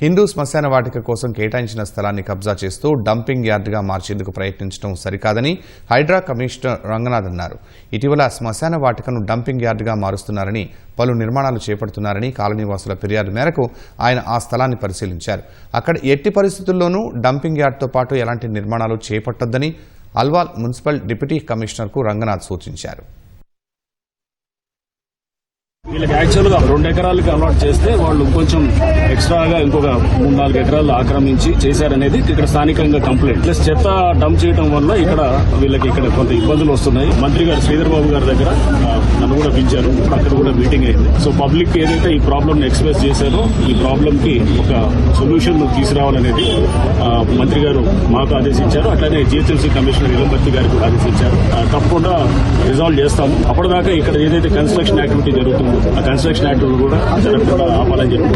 హిందూ శ్మశాన వాటిక కోసం కేటాయించిన స్థలాన్ని కబ్జా చేస్తూ డంపింగ్ యార్డ్గా మార్చేందుకు ప్రయత్నించడం సరికాదని హైడ్రా కమిషనర్ రంగనాథ్ అన్నారు. ఇటీవల శ్మశాన వాటికను డంపింగ్ యార్డ్గా మారుస్తున్నారని పలు నిర్మాణాలు చేపడుతున్నారని కాలనీవాసుల ఫిర్యాదు మేరకు ఆయన ఆ స్థలాన్ని పరిశీలించారు. అక్కడ ఎట్టి పరిస్థితుల్లోనూ డంపింగ్ యార్డ్తో పాటు ఎలాంటి నిర్మాణాలు చేపట్టొద్దని అల్వాల్ మున్సిపల్ డిప్యూటీ కమిషనర్కు రంగనాథ్ సూచించారు. వీళ్ళకి యాక్చువల్గా రెండు ఎకరాలకి అలాట్ చేస్తే వాళ్ళు కొంచెం ఎక్స్ట్రాగా ఇంకొక మూడు నాలుగు ఎకరాలు ఆక్రమించి చేశారనేది ఇక్కడ స్థానికంగా కంప్లైంట్ ప్లస్ చెత్త డంప్ చేయడం వల్ల ఇక్కడ వీళ్ళకి ఇక్కడ కొంత ఇబ్బందులు వస్తున్నాయి. మంత్రి గారు శ్రీధర్ బాబు గారి దగ్గర నన్ను కూడా పిలిచారు. అక్కడ కూడా మీటింగ్ అయింది. సో పబ్లిక్ ఏదైతే ఈ ప్రాబ్లమ్ ఎక్స్ప్రెస్ చేశారో ఈ ప్రాబ్లమ్కి ఒక సొల్యూషన్ తీసుకురావాలనేది మంత్రి గారు మాకు ఆదేశించారు. అట్లనే జిహెచ్ఎంసీ కమిషనర్ ఇలంబర్తి గారికి కూడా ఆదేశించారు. తప్పకుండా రిజాల్వ్ చేస్తాము అప్పటిదాకా ఇక్కడ ఏదైతే కన్స్ట్రక్షన్ యాక్టివిటీ జరుగుతుందో ఆ కన్స్ట్రక్షన్ యాక్టివిటీ కూడా జరగకుండా ఆపాలని చెప్పి